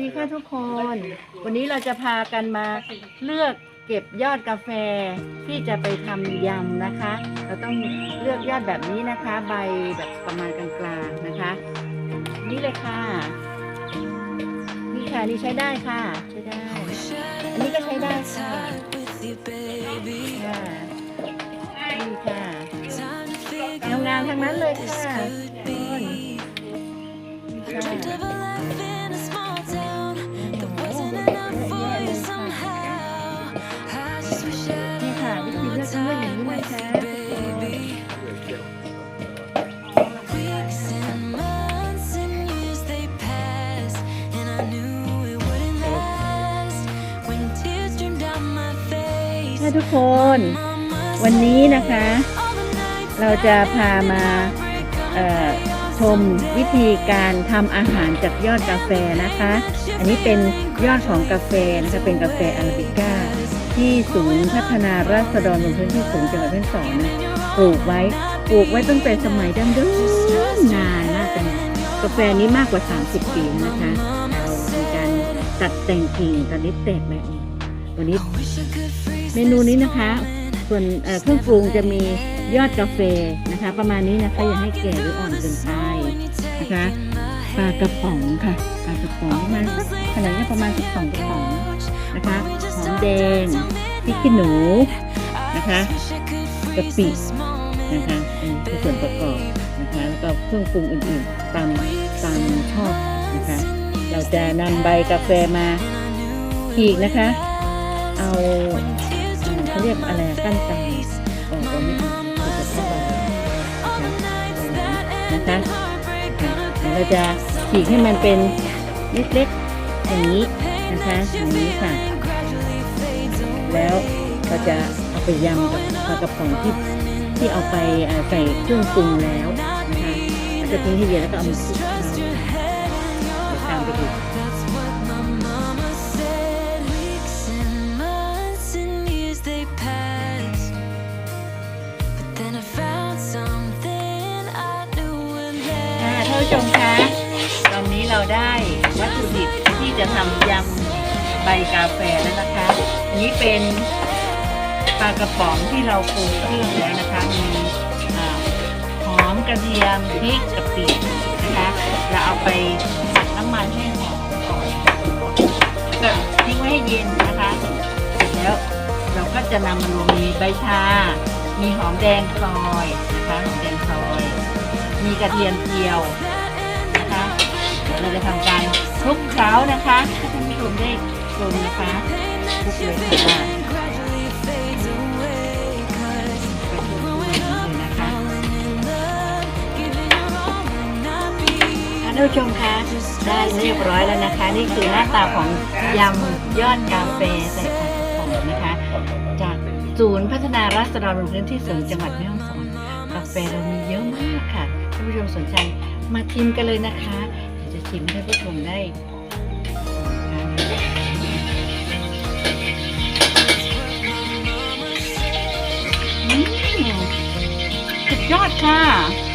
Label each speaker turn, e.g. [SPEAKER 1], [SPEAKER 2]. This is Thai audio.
[SPEAKER 1] ดีค่ะทุกคน วันนี้เราจะพากันมาเลือกเก็บยอดกาแฟที่จะไปทำยำนะคะ เราต้องเลือกยอดแบบนี้นะคะ ใบแบบประมาณกลางๆนะคะ นี่เลยค่ะ นี่ค่ะนี่ใช้ได้ค่ะ ใช้ได้ อันนี้ก็ใช้ได้ค่ะค่ะนี่ค่ะงามๆทั้งนั้นเลยค่ะทุกคน นี่ค่ะวิธีเลือกต้งเลือกอย่างนี้นะคะค่ะทุกคน วันนี้นะคะ เราจะพามาชมวิธีการทำอาหารจากยอดกาแฟนะคะ อันนี้เป็นยอดของกาแฟนะคะ เป็นกาแฟอาราบิก้า ที่ศูนย์พัฒนาราษฎรบนพื้นที่สูงจังหวัดแพร่สอนนะปลูกไว้ปลูกไว้ตั้งแต่สมัยดั้งเดิมนานมากเป็นกาแฟนี้มากกว่า 30 ปีนะคะเรามีการตัดแต่งกิ่งตัดลิปแตกแบบนี้วันนี้เมนูนี้นะคะ ส่วนเอ่อเครื่องปรุงจะมียอดกาแฟนะคะ ประมาณนี้นะคะอย่าให้แก่หรืออ่อนเกินไปนะคะ ปลากระป๋องค่ะปลากระป๋องประมาณสักขนาดนี้ประมาณสักสองกระป๋องนะคะหอมแดงพริกขี้หนูนะคะกะปินะคะอันนี้คือส่วนประกอบนะคะแล้วก็เครื่องปรุงอื่นๆตามตามชอบนะคะ เราจะนำใบกาแฟมาขีกนะคะ เอาเขาเรียกอะไรอะก้นตาออกเราไม่เอาเระเข้าไปนะคะนะคะ เราจะขีกให้มันเป็นเล็กๆอย่างนี้นะคะอย่างนี้ค่ะ แล้วเราจะเอาไปยำกับปลากระป๋องที่ที่เอาไปใส่เครื่องปรุงแล้วนะคะจะทิ้งให้เย็นแล้วก็เอามาคลุกเคล้าตามไปดู ชมคะตอนนี้เราได้วัตถุดิบที่จะทำยำใบกาแฟแล้วนะคะอันนี้เป็นปลากระป๋องที่เราปรุงเครื่องแล้วนะคะมีหอมกระเทียมพริกกะปินะคะเราเอาไปผัดน้ำมันให้หอมก่อนก็ทิ้งไว้ให้เย็นนะคะเสร็จแล้วเราก็จะนำมาลงมีใบชา มีหอมแดงซอยนะคะหอมแดงซอย มีกระเทียมเจียว เราจะทำการคลุกเคล้านะคะให้ท่านผู้ชมได้ชมนะคะคลุกเลยค่ะนะคะท่านผู้ชมคะได้เรียบร้อยแล้วนะคะ นี่คือหน้าตาของยำยอดกาแฟใส่ปลากระป๋องนะคะ จากศูนย์พัฒนาราษฎรบนพื้นที่สูงจังหวัดแม่ฮ่องสอนกาแฟเรามีเยอะมากค่ะท่านผู้ชมสนใจมาชิมกันเลยนะคะ จะชิมให้ท่านผู้ชมได้สุดยอดค่ะ